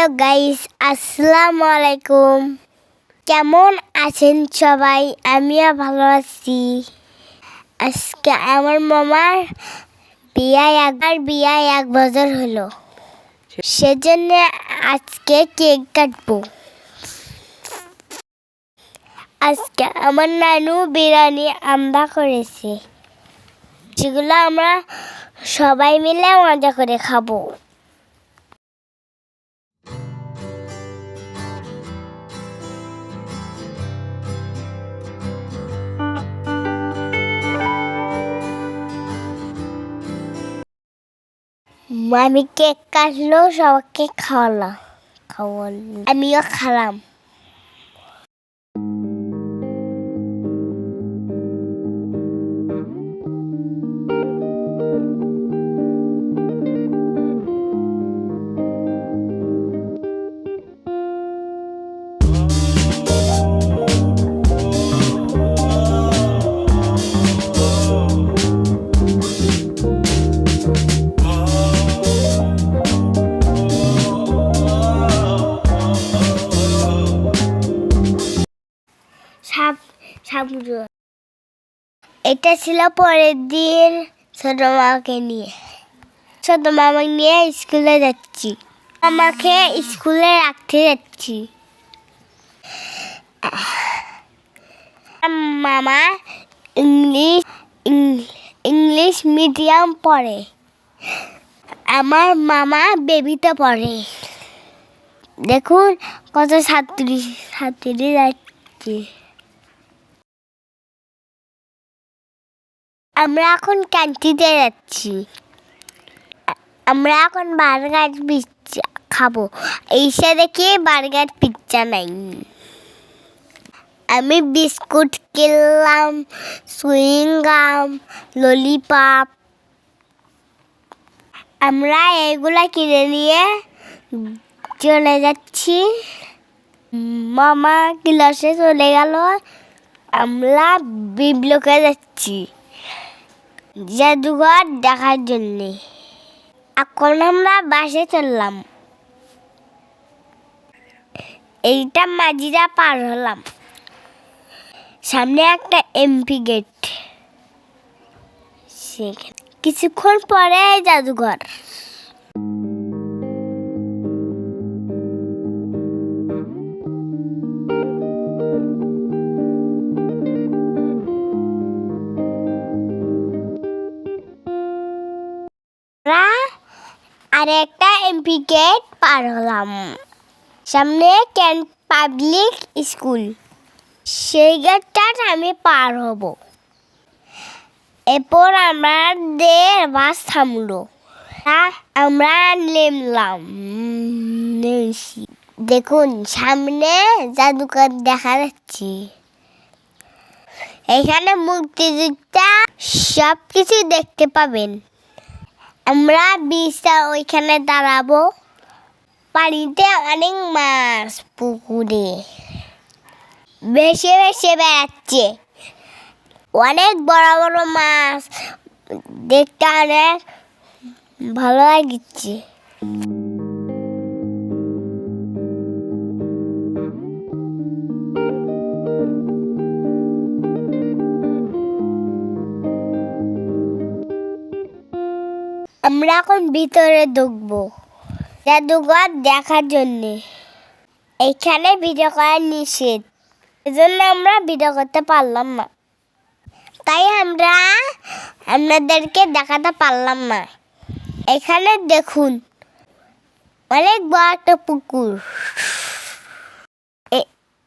Hello guys আসসালামু আলাইকুম কেমন আছেন সবাই? আমিও ভালো আছি। আজকে আমার মামার বিয়ে একবার বিয়ায় এক বছর হলো। সেজন্য আজকে কেক কাটবো। আজকে আমার নানু বিরিয়ানি আমরা করেছে। সেগুলো আমরা সবাই মিলে মজা করে খাব। আমি কেক কাটলো সবাইকে খাওয়ালাম খাওয়াল আমিও খালাম এটা ছিল পরের দিন ছোট মামাকে নিয়ে। ছোট মামা নিয়ে স্কুলে যাচ্ছি। আমাকে স্কুলে রাখতে যাচ্ছি। মামা ইংলিশ ইংলিশ মিডিয়াম পড়ে। আমার মামা বেবিতে পড়ে। দেখুন কত ছাত্রী ছাত্রী যাচ্ছে। আমরা এখন ক্যান্টিনে যাচ্ছি। আমরা এখন বার্গার পিৎজা খাব। এইসে দেখি বার্গার পিৎজা নাই। আমি বিস্কুট কিনলাম সুইংগাম ললিপপ। আমরা এগুলা কিনে নিয়ে চলে যাচ্ছি। মামা ক্লাসে চলে গেল। আমরা বিপ্লকে যাচ্ছি। জাদুঘর দেখার জন্য। এখন আমরা বাসে চললাম। এইটা মাঝিরা পার হলাম। সামনে একটা এমপি গেট। সেখানে কিছুক্ষণ পরে জাদুঘর। আর একটা এমপি গেট পার হলাম। সামনে ক্যান পাবলিক স্কুল। সেই গেটটা আমি পার হব। এরপর আমাদের বাস থামলো। আমরা নেমলাম। নেমেছি। দেখুন, সামনে জাদুঘর দেখা যাচ্ছে। এখানে মুক্তিযোদ্ধা সব কিছু দেখতে পাবেন। আমরা বিশটা ওইখানে দাঁড়াবো। পানিতে অনেক মাছ, পুকুরে। ভেসে ভেসে বেড়াচ্ছে। অনেক বড় বড় মাছ। দেখতে অনেক ভালো লাগছে। আমরা এখন ভিতরে ঢুকবো। জাদুঘর দেখার জন্যে। এখানে ভিডিও করা নিষেধ। এজন্য আমরা ভিডিও করতে পারলাম না। তাই আমরা আপনাদেরকে দেখাতে পারলাম না। এখানে দেখুন, অনেক বড় একটা পুকুর।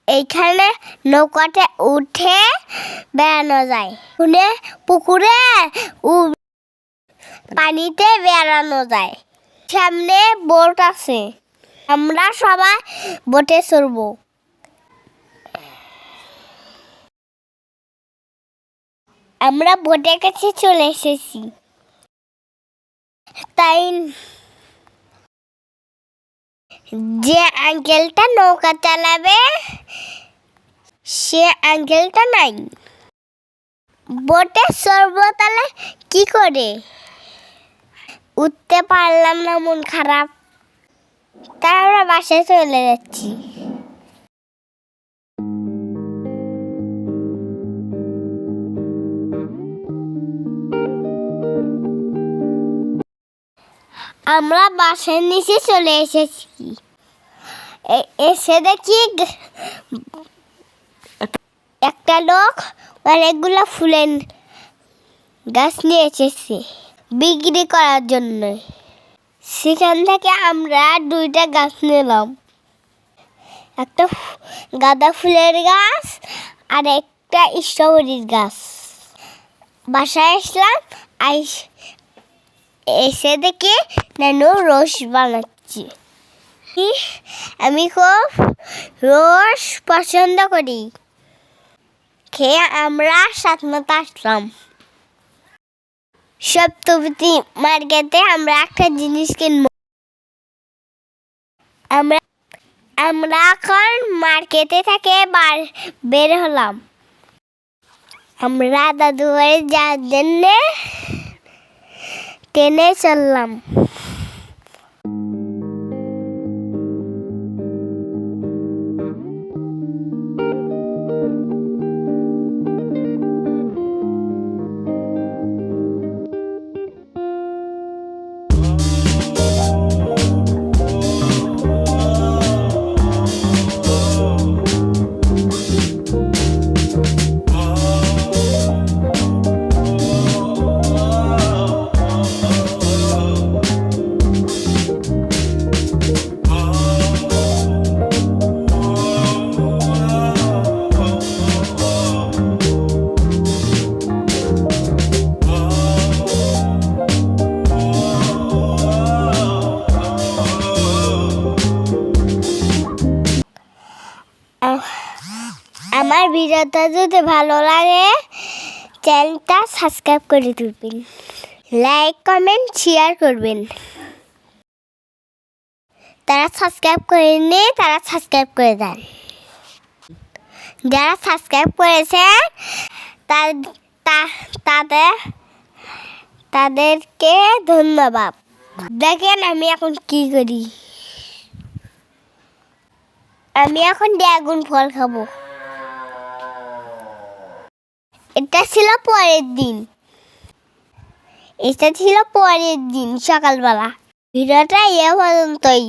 এইখানে নৌকাতে উঠে বেড়ানো যায়। শুনে পুকুরে পানিতে বেড়ানো যায়। সামনে বোট আছে। আমরা সবাই বোটে চড়বো। আমরা বোটের কাছে চলে এসেছি। তাই যে আঙ্কেলটা নৌকা চালাবে, সে আঙ্কেলটা নাই। বোটে চড়বো তাহলে কি করে? উঠতে পারলাম না, মন খারাপ। তাই আমরা বাসায় চলে যাচ্ছি। আমরা বাসার নিচে চলে এসেছি। এসে দেখি একটা লোক অনেকগুলো ফুলের গাছ নিয়ে এসেছে। বিক্রি করার জন্য। সেখান থেকে আমরা দুইটা গাছ নিলাম। একটা গাঁদা ফুলের গাছ আর একটা স্ট্রবেরির গাছ। বাসায় আসলাম, আইস এসে দেখে নানু রস বানাচ্ছি। আমি খুব রস পছন্দ করি। খেয়ে আমরা সাত মতো আসলাম। মার্কেটে আমরা একটা জিনিস কিনবো। আমরা আমরা এখন মার্কেটে থেকে বার, বের হলাম। আমরা দাদু বাড়ি যাওয়ার জন্যে ট্রেনে চললাম। আমার ভিডিওটা যদি ভালো লাগে, চ্যানেলটা সাবস্ক্রাইব করে তুলবেন লাইক কমেন্ট শেয়ার করবেন। তারা সাবস্ক্রাইব করেনি তারা সাবস্ক্রাইব করে দেন। যারা সাবস্ক্রাইব করেছে তাদের, তাদেরকে ধন্যবাদ। দেখেন আমি এখন কি করি। আমি এখন ড্রাগন ফল খাব। এটা ছিল পরের দিন। এটা ছিল পরের দিন, সকালবেলা। ভিডিওটা এ পর্যন্তই।